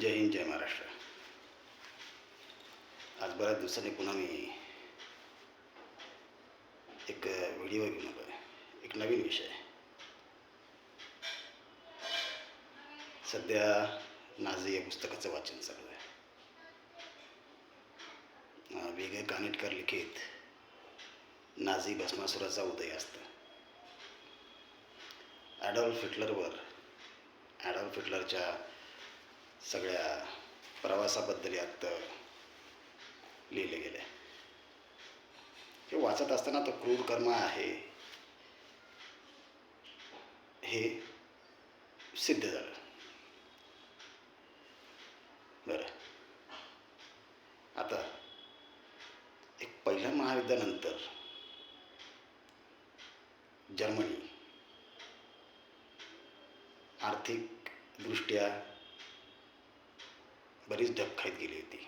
जय हिंद जय महाराष्ट्र. आज बऱ्याच दिवसांनी पुन्हा मी एक व्हिडिओ घेऊन आलो आहे एक नवीन विषय. सध्या नाझी या पुस्तकाचं वाचन चालू आहे वेगळे कानेटकर लिखित नाझी भस्मासुराचा उदय असतं. ॲडॉल्फ हिटलरवर ॲडॉल्फ हिटलरच्या सगळ्या प्रवासाबद्दल यात लिहिले गेले. हे वाचत असताना तो क्रूर कर्म आहे. हे सिद्ध झालं. बरं. आता एक पहिल्या महायुद्धानंतर जर्मनी आर्थिकदृष्ट्या बरीच धपखाईत गेली होती.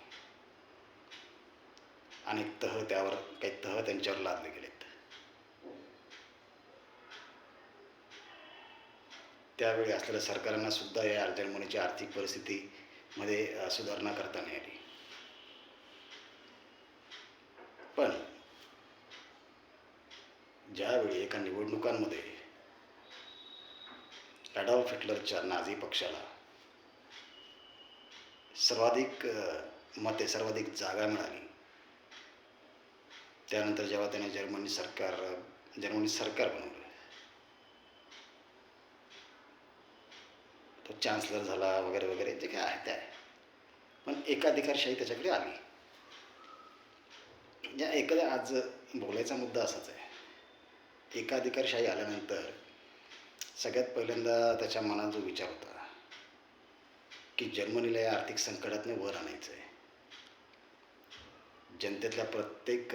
अनेक तह त्यावर काही तह त्यांच्यावर लादले गेलेत. त्यावेळी असलेल्या सरकारांना सुद्धा या जर्मनीच्या आर्थिक परिस्थितीमध्ये सुधारणा करता नाही आली. पण ज्यावेळी एका निवडणुकांमध्ये ॲडॉल्फ हिटलरच्या नाझी पक्षाला सर्वाधिक मते सर्वाधिक जागा मिळाली. त्यानंतर जेव्हा त्याने जर्मनी सरकार जर्मनी सरकार बनवलं तो चान्सलर झाला वगैरे वगैरे जे काय आहे ते आहे. पण एकाधिकारशाही त्याच्याकडे आली. या एखाद्या आज बोलायचा मुद्दा असाच आहे. एकाधिकारशाही आल्यानंतर सगळ्यात पहिल्यांदा त्याच्या मनात जो विचार होता की जर्मनीला या आर्थिक संकटातनं वर आणायचं आहे जनतेतल्या प्रत्येक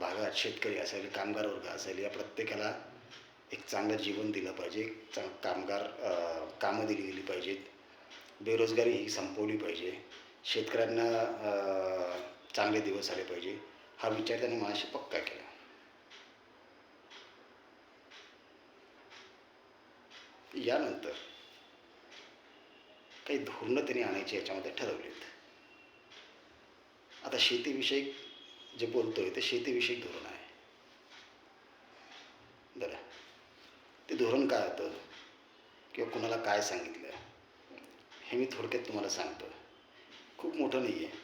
भागात शेतकरी असेल कामगार वर्ग असेल या प्रत्येकाला एक चांगलं जीवन दिलं पाहिजे एक चांग कामगार कामं दिली गेली पाहिजेत. बेरोजगारी ही संपवली पाहिजे. शेतकऱ्यांना चांगले दिवस आले पाहिजे. हा विचार त्याने माझ्याशी पक्का केला. यानंतर काही धोरणं त्यांनी आणायची याच्यामध्ये ठरवलीत. आता शेतीविषयक जे बोलतोय ते शेतीविषयक धोरण आहे. बरं. ते धोरण काय होतं? किंवा कुणाला काय सांगितलं? हे मी थोडक्यात तुम्हाला सांगतो. खूप मोठं नाही आहे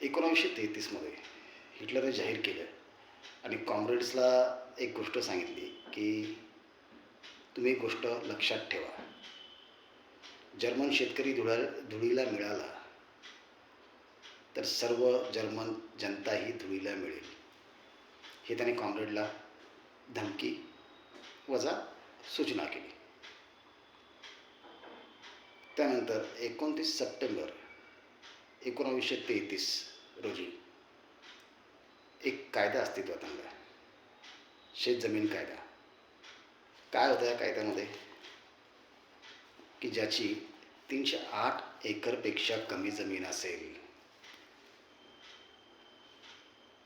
एकोणावीसशे तेहतीसमध्ये हिटलरने जाहीर केलं. आणि कॉम्रेड्सला एक गोष्ट सांगितली की तुम्ही एक गोष्ट लक्षात ठेवा. जर्मन शेतकरी धुळा धुळीला मिळाला तर सर्व जर्मन जनताही धुळीला मिळेल. हे त्याने कॉम्रेडला धमकी वजा सूचना केली. त्यानंतर एकोणतीस सप्टेंबर एकोणावीसशे तेहतीस रोजी कायदा अस्तित्वात आणला शेतजमीन कायदा. काय होतं या कायद्यामध्ये? की ज्याची तीनशे आठ एकरपेक्षा कमी जमीन असेल.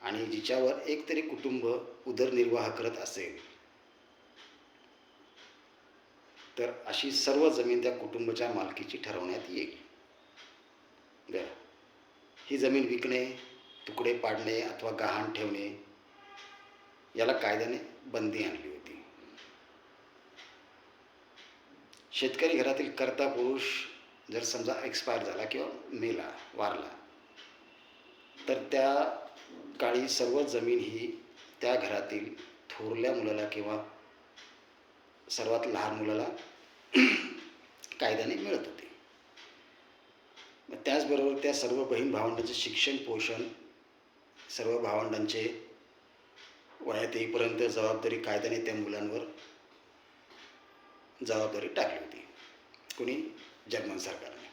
आणि जिच्यावर एक तरी कुटुंब उदरनिर्वाह करत असेल. तर अशी सर्व जमीन त्या कुटुंबाच्या मालकीची ठरवण्यात येईल. ही जमीन विकणे तुकडे पाडणे अथवा गहाण ठेवणे याला कायद्याने बंदी आणली होती. शेतकरी घरातील कर्ता पुरुष जर समजा एक्सपायर झाला किंवा मेला वारला तर त्या काळी सर्व जमीन ही त्या घरातील थोरल्या मुलाला किंवा सर्वात लहान मुलाला कायद्याने मिळत होती. मग त्याचबरोबर त्या सर्व बहीण भावंडांचे शिक्षण पोषण सर्व भावंडांचे वयात येईपर्यंत जबाबदारी कायद्याने त्या मुलांवर जबाबदारी टाकली होती. कोणी? जर्मन सरकारने.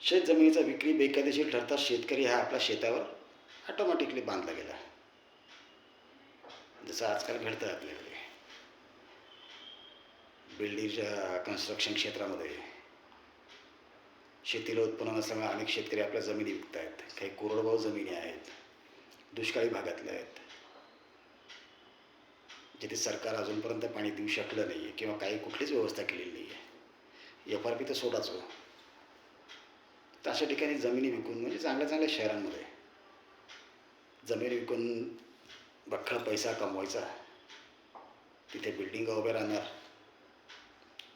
शेत जमिनीचा विक्री बेकायदेशीर ठरता शेतकरी हा आपल्या शेतावर ऑटोमॅटिकली बांधला गेला. जसं आजकाल घडतं आपल्याकडे. बिल्डिंगच्या कन्स्ट्रक्शन क्षेत्रामध्ये. शेतीला उत्पन्न नसल्यामुळे अनेक शेतकरी आपल्या जमिनी विकत आहेत काही कोरडवाहू जमिनी आहेत दुष्काळी भागातल्या आहेत. जिथे सरकार अजूनपर्यंत पाणी देऊ शकलं नाही आहे किंवा काही कुठलीच व्यवस्था केलेली नाही आहे एफ आर पी तर सोडाच हो. तर अशा ठिकाणी जमिनी विकून म्हणजे चांगल्या चांगल्या शहरांमध्ये जमीन विकून बख्खा पैसा कमवायचा. तिथे बिल्डिंग उभ्या राहणार.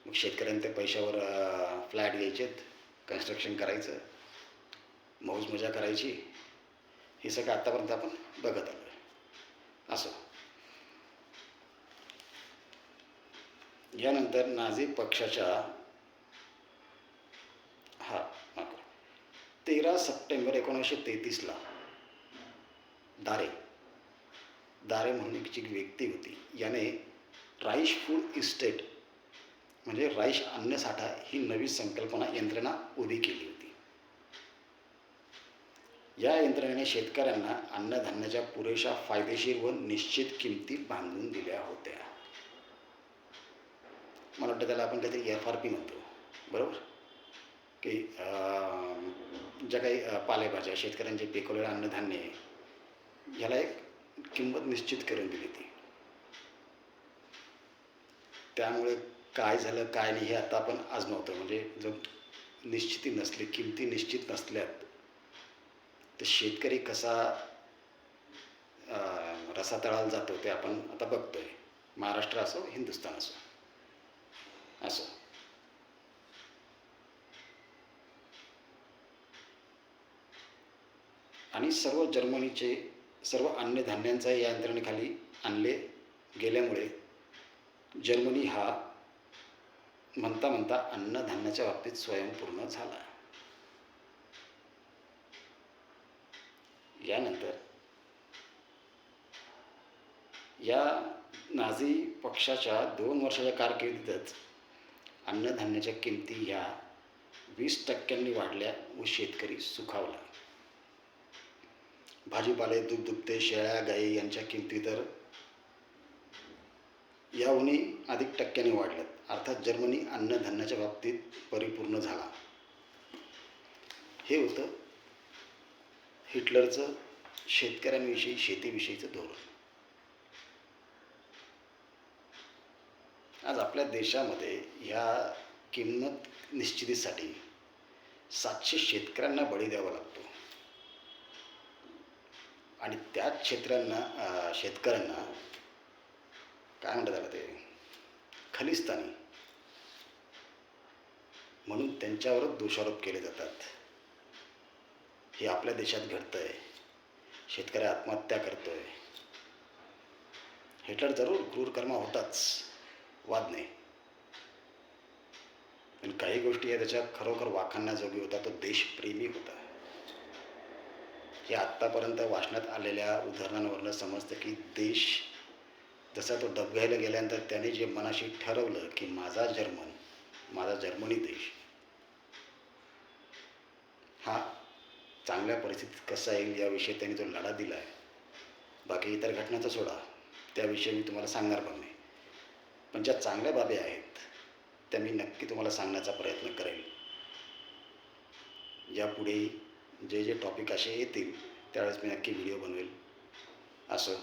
मग शेतकऱ्यांनी त्या पैशावर फ्लॅट घ्यायचेत. कन्स्ट्रक्शन करायचं मौज मजा करायची हे सगळं आत्तापर्यंत आपण बघत आलो आहे असं. यानंतर नाझी पक्षाच्या हा माफ तेरा सप्टेंबर एकोणीसशे तेहतीसला दारे दारे म्हणून एक जी व्यक्ती होती याने राईश फूड इस्टेट म्हणजे राईश अन्नसाठा ही नवी संकल्पना यंत्रणा उभी केली होती. या यंत्रणेने शेतकऱ्यांना अन्नधान्याच्या पुरेशा फायदेशीर व निश्चित किमती बांधून दिल्या होत्या. मला वाटतं त्याला आपण काहीतरी एफ आर पी म्हणतो. बरोबर? की ज्या काही पालेभाज्या शेतकऱ्यांचे पिकवलेलं अन्नधान्य आहे ह्याला एक किंमत निश्चित करून दिली ती. त्यामुळे काय झालं काय नाही हे आता आपण आज नव्हतं. म्हणजे जर निश्चिती नसली किमती निश्चित नसल्यात तर शेतकरी कसा रसातळाला जातो ते आपण आता बघतोय. महाराष्ट्र असो हिंदुस्थान असो. असो. आणि सर्व जर्मनीचे सर्व अन्नधान्यांचा या यंत्रणेखाली आणले गेल्यामुळे जर्मनी हा म्हणता म्हणता अन्नधान्याच्या बाबतीत स्वयंपूर्ण झाला. यानंतर या नाझी पक्षाच्या दोन वर्षाच्या कारकिर्दीतच अन्नधान्याच्या किमती ह्या वीस टक्क्यांनी वाढल्या व शेतकरी सुखावला. भाजीपाले दूध शेळ्या गाई यांच्या किमती तर याहूनही अधिक टक्क्याने वाढल्यात अर्थात जर्मनी अन्नधान्याच्या बाबतीत परिपूर्ण झाला. हे होतं हिटलरचं शेतकऱ्यांविषयी शेतीविषयीचं धोरण. आज आपल्या देशामध्ये ह्या किंमत निश्चितीसाठी सातशे शेतकऱ्यांना बळी द्यावा लागतो. आणि त्याच क्षेत्रांना शेतकऱ्यांना काय म्हणतात त्याला ते खलिस्तानी. म्हणून त्यांच्यावरच दोषारोप केले जातात. हे आपल्या देशात घडतं आहे शेतकरी आत्महत्या करतोय. हिटलर जरूर क्रूरकर्मा होताच. वाद नाही. पण काही गोष्टी या त्याच्या खरोखर वाखाणण्याजोगी होता. तो देशप्रेमी होता. हे आत्तापर्यंत वाचण्यात आलेल्या उदाहरणांवरनं समजतं की देश जसा तो डबघायला गेल्यानंतर त्याने जे मनाशी ठरवलं की माझा जर्मन माझा जर्मनी देश हा चांगल्या परिस्थितीत कसा येईल याविषयी त्यांनी जो लढा दिला आहे. बाकी इतर घटनाचा सोडा त्याविषयी मी तुम्हाला सांगणार पण नाही. पण ज्या चांगल्या बाबी आहेत त्या मी नक्की तुम्हाला सांगण्याचा प्रयत्न करेल यापुढे जे जे टॉपिक असे येतील त्यावेळेस मी नक्की व्हिडिओ बनवेल. असं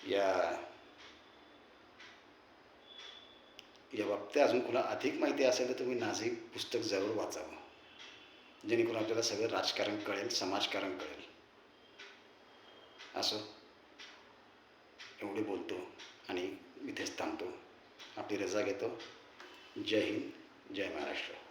या या बाबतीत अजून कुणा अधिक माहिती असेल तर तुम्ही नाझी पुस्तक जरूर वाचावं जेणेकरून आपल्याला सगळं राजकारण कळेल समाजकारण कळेल. असं एवढे बोलतो आणि इथेच थांबतो. आपली रजा घेतो. जय हिंद जय महाराष्ट्र.